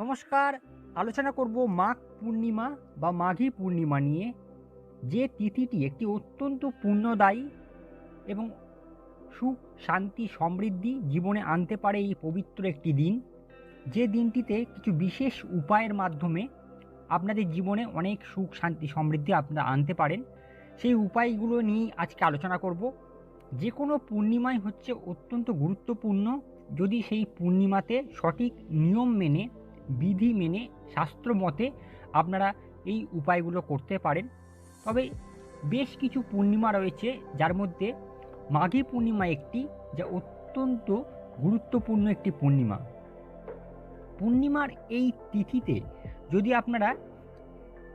নমস্কার। আলোচনা করব মাঘ পূর্ণিমা বা মাঘী পূর্ণিমা নিয়ে। যে তিথিটি একটি অত্যন্ত পুণ্যদায়ী এবং সুখ, শান্তি, সমৃদ্ধি জীবনে আনতে পারে এই পবিত্র একটি দিন। যে দিনটিতে কিছু বিশেষ উপায়ের মাধ্যমে আপনাদের জীবনে অনেক সুখ, শান্তি, সমৃদ্ধি আপনারা আনতে পারেন, সেই উপায়গুলো নিয়েই আজকে আলোচনা করব। যে কোনো পূর্ণিমাই হচ্ছে অত্যন্ত গুরুত্বপূর্ণ। যদি সেই পূর্ণিমাতে সঠিক নিয়ম মেনে বিধি মেনে শাস্ত্র মতে আপনারা এই উপায়গুলো করতে পারেন। তবে বেশ কিছু পূর্ণিমা রয়েছে, যার মধ্যে মাঘী পূর্ণিমা একটি, যা অত্যন্ত গুরুত্বপূর্ণ একটি পূর্ণিমা। পূর্ণিমার এই তিথিতে যদি আপনারা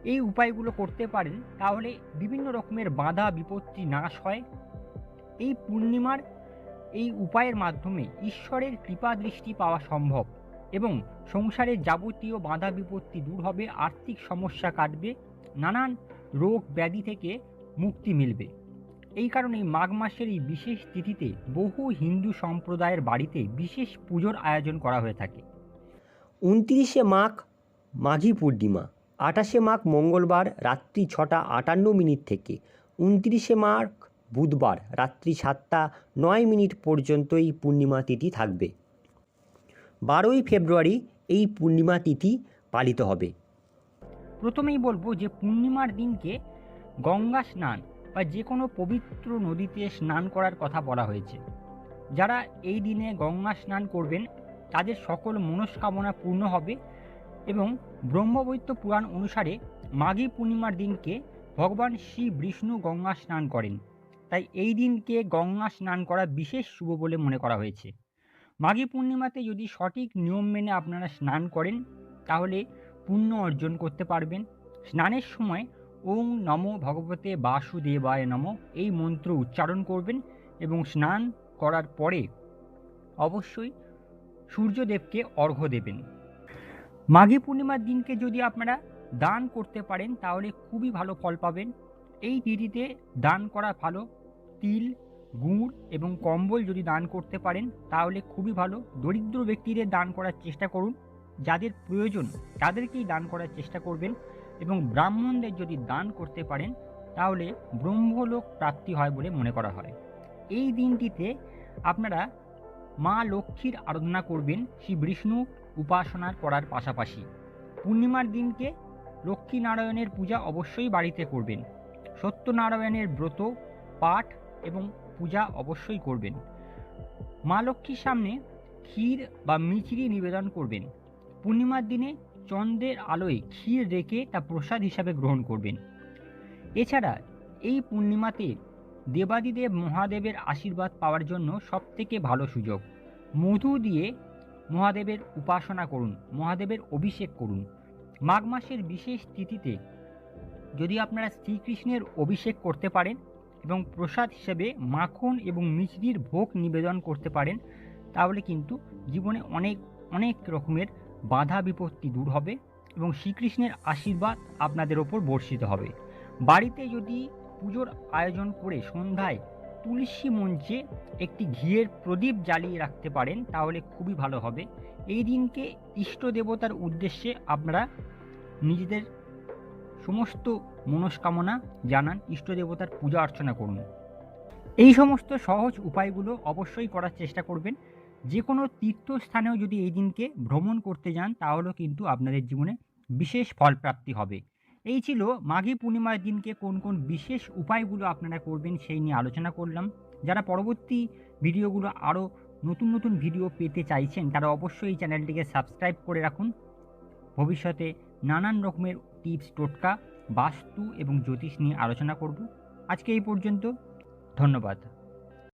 এই উপায়গুলো করতে পারেন, তাহলে বিভিন্ন রকমের বাধা বিপত্তি নাশ হয়। এই পূর্ণিমার এই উপায়ের মাধ্যমে ঈশ্বরের কৃপা দৃষ্টি পাওয়া সম্ভব। এবং সংসারের যাবতীয় বাধা বিপত্তি দূর হবে, আর্থিক সমস্যা কাটবে, নানান রোগ ব্যাধি থেকে মুক্তি মিলবে। এই কারণে মাঘ মাসের এই বিশেষ তিথিতে বহু হিন্দু সম্প্রদায়ের বাড়িতে বিশেষ পুজোর আয়োজন করা হয়ে থাকে। উনত্রিশে মাঘ মাঘী পূর্ণিমা, আঠাশে মাঘ মঙ্গলবার রাত্রি ছটা আটান্ন মিনিট থেকে, উনত্রিশে মাঘ বুধবার রাত্রি সাতটা নয় মিনিট পর্যন্ত এই পূর্ণিমা তিথি থাকবে। বারোই ফেব্রুয়ারি এই পূর্ণিমা তিথি পালিত হবে। প্রথমেই বলব যে পূর্ণিমার দিনকে গঙ্গা স্নান বা যে কোনো পবিত্র নদীতে স্নান করার কথা বলা হয়েছে। যারা এই দিনে গঙ্গা স্নান করবেন, তাদের সকল মনস্কামনা পূর্ণ হবে এবং ব্রহ্মবৈত্য পুরাণ অনুসারে মাঘী পূর্ণিমার দিনকে ভগবান শ্রী বিষ্ণু গঙ্গা স্নান করেন। তাই এই দিনকে গঙ্গা স্নান করা বিশেষ শুভ বলে মনে করা হয়েছে। মাঘী পূর্ণিমাতে যদি সঠিক নিয়ম মেনে আপনারা স্নান করেন, তাহলে পুণ্য অর্জন করতে পারবেন। স্নানের সময় ওং নমো ভগবতে বাসুদেবায় নম এই মন্ত্র উচ্চারণ করবেন এবং স্নান করার পরে অবশ্যই সূর্যদেবকে অর্ঘ্য দেবেন। মাঘী পূর্ণিমার দিনকে যদি আপনারা দান করতে পারেন, তাহলে খুবই ভালো ফল পাবেন। এই তিথিতে দান করা ভালো। তিল গুড় এবং কম্বল যদি দান করতে পারেন, তাহলে খুবই ভালো। দরিদ্র ব্যক্তিদের দান করার চেষ্টা করুন। যাদের প্রয়োজন, তাদেরকেই দান করার চেষ্টা করবেন এবং ব্রাহ্মণদের যদি দান করতে পারেন, তাহলে ব্রহ্মলোক প্রাপ্তি হয় বলে মনে করা হয়। এই দিনটিতে আপনারা মা লক্ষ্মীর আরাধনা করবেন, শ্রী বিষ্ণু উপাসনার করার পাশাপাশি। পূর্ণিমার দিনকে লক্ষ্মীনারায়ণের পূজা অবশ্যই বাড়িতে করবেন। সত্যনারায়ণের ব্রত, পাঠ এবং পূজা অবশ্যই করবেন। মা লক্ষ্মীর সামনে ক্ষীর বা মিচিরি নিবেদন করবেন। পূর্ণিমার দিনে চন্দ্রের আলোয় ক্ষীর রেখে তা প্রসাদ হিসাবে গ্রহণ করবেন। এছাড়া এই পূর্ণিমাতে দেবাদিদেব মহাদেবের আশীর্বাদ পাওয়ার জন্য সবথেকে ভালো সুযোগ। মধু দিয়ে মহাদেবের উপাসনা করুন, মহাদেবের অভিষেক করুন। মাঘ মাসের বিশেষ তিথিতে যদি আপনারা শ্রীকৃষ্ণের অভিষেক করতে পারেন এবং প্রসাদ হিসেবে মাখন এবং মিষ্টির ভোগ নিবেদন করতে পারেন, তাহলে কিন্তু জীবনে অনেক অনেক রকমের বাধা বিপত্তি দূর হবে এবং শ্রীকৃষ্ণের আশীর্বাদ আপনাদের ওপর বর্ষিত হবে। বাড়িতে যদি পুজোর আয়োজন করে সন্ধ্যায় তুলসী মঞ্চে একটি ঘিয়ের প্রদীপ জ্বালিয়ে রাখতে পারেন, তাহলে খুবই ভালো হবে। এই দিনকে ইষ্ট দেবতার উদ্দেশ্যে আপনারা নিজেদের সমস্ত মনস্কামনা জানান ইষ্ট দেবতার পূজা অর্চনা করুন। এই সমস্ত সহজ উপায়গুলো অবশ্যই করার চেষ্টা করবেন। যে কোনো তীর্থস্থানেও যদি এই দিনকে ভ্রমণ করতে যান, তাহলেও কিন্তু আপনাদের জীবনে বিশেষ ফল প্রাপ্তি হবে। এই ছিল মাঘী পূর্ণিমার দিনকে কোন কোন বিশেষ উপায়গুলো আপনারা করবেন সেই নিয়ে আলোচনা করলাম। যারা পরবর্তী ভিডিওগুলো আরও নতুন নতুন ভিডিও পেতে চাইছেন, তারা অবশ্যই এই চ্যানেলটিকে সাবস্ক্রাইব করে রাখুন। ভবিষ্যতে নানান রকমের টিপস টোটকা বাস্তু এবং জ্যোতিষ নিয়ে আলোচনা করব। আজকে এই পর্যন্ত। ধন্যবাদ।